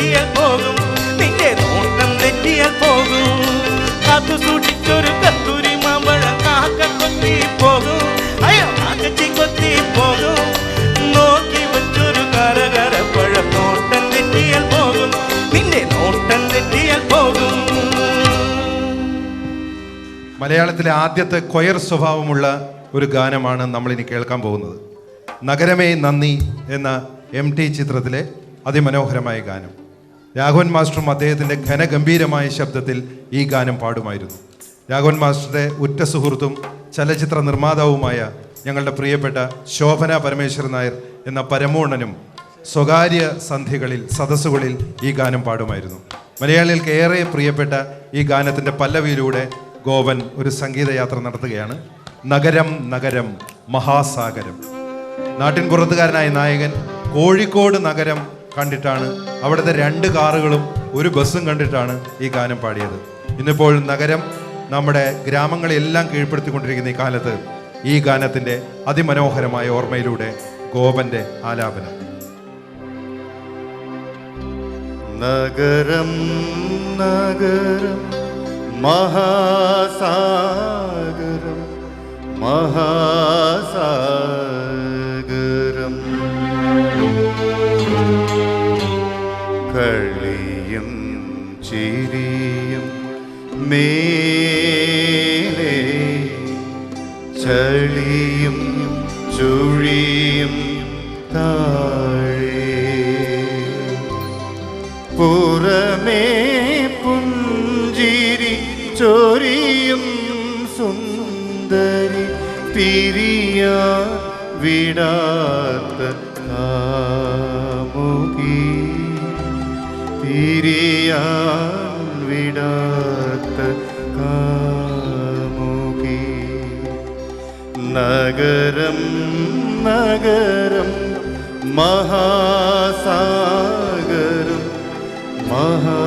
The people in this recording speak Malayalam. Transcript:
തെറ്റിയാൽ പോകും. നിന്റെ നോട്ടം തെറ്റിയാൽ പോകും. കാത്തു സൂക്ഷിച്ചൊരു കത്തൂരി മാമ്പഴം കാക്ക കൊത്തി പോകും. അയ്യോ കാക്കച്ചി കൊത്തി പോകും. നോക്കി വച്ചൊരു കരകരപ്പഴം നോട്ടം തെറ്റിയാൽ പോകും. നിന്റെ നോട്ടം തെറ്റിയാൽ പോകും. മലയാളത്തിലെ ആദ്യത്തെ കൊയർ സ്വഭാവമുള്ള ഒരു ഗാനമാണ് നമ്മളിനി കേൾക്കാൻ പോകുന്നത്. നഗരമേ നന്ദി എന്ന എം ടി ചിത്രത്തിലെ അതിമനോഹരമായ ഗാനം. രാഘവൻ മാസ്റ്ററും അദ്ദേഹത്തിന്റെ ഘനഗംഭീരമായ ശബ്ദത്തിൽ ഈ ഗാനം പാടുമായിരുന്നു. രാഘവൻ മാസ്റ്ററുടെ ഉറ്റ സുഹൃത്തും ചലച്ചിത്ര നിർമ്മാതാവുമായ ഞങ്ങളുടെ പ്രിയപ്പെട്ട ശോഭന പരമേശ്വരൻ നായർ എന്ന പരമോണനും സ്വകാര്യ സന്ധികളിൽ സദസ്സുകളിൽ ഈ ഗാനം പാടുമായിരുന്നു. മലയാളികൾക്ക് ഏറെ പ്രിയപ്പെട്ട ഈ ഗാനത്തിന്റെ പല്ലവിയിലൂടെ ഗോവൻ ഒരു സംഗീതയാത്ര നടത്തുകയാണ്. നഗരം നഗരം മഹാസാഗരം. നാട്ടിൻ പുറത്തുകാരനായ നായകൻ കോഴിക്കോട് നഗരം കണ്ടിട്ടാണ് അവിടുത്തെ രണ്ട് കാറുകളും ഒരു ബസ്സും കണ്ടിട്ടാണ് ഈ ഗാനം പാടിയത്. ഇന്നിപ്പോൾ നഗരം നമ്മുടെ ഗ്രാമങ്ങളെല്ലാം കീഴ്പ്പെടുത്തിക്കൊണ്ടിരിക്കുന്ന ഈ കാലത്ത് ഈ ഗാനത്തിന്റെ അതിമനോഹരമായ ഓർമ്മയിലൂടെ ഗോപന്റെ ആലാപനം. നഗരം നഗരം മഹാസാഗരം മഹാസാഗരം കളിയും ചിരിയും മേലെ ചളിയും ചുഴിയും താഴെ. പുറമേ പുഞ്ചിരി ചൊരിയും സുന്ദരി പിരിയാ വിടാത്ത കാമുകി പിരിയാൻ വിടാത്ത കാമുകി. നഗരം നഗരം മഹാസാഗരം മഹാ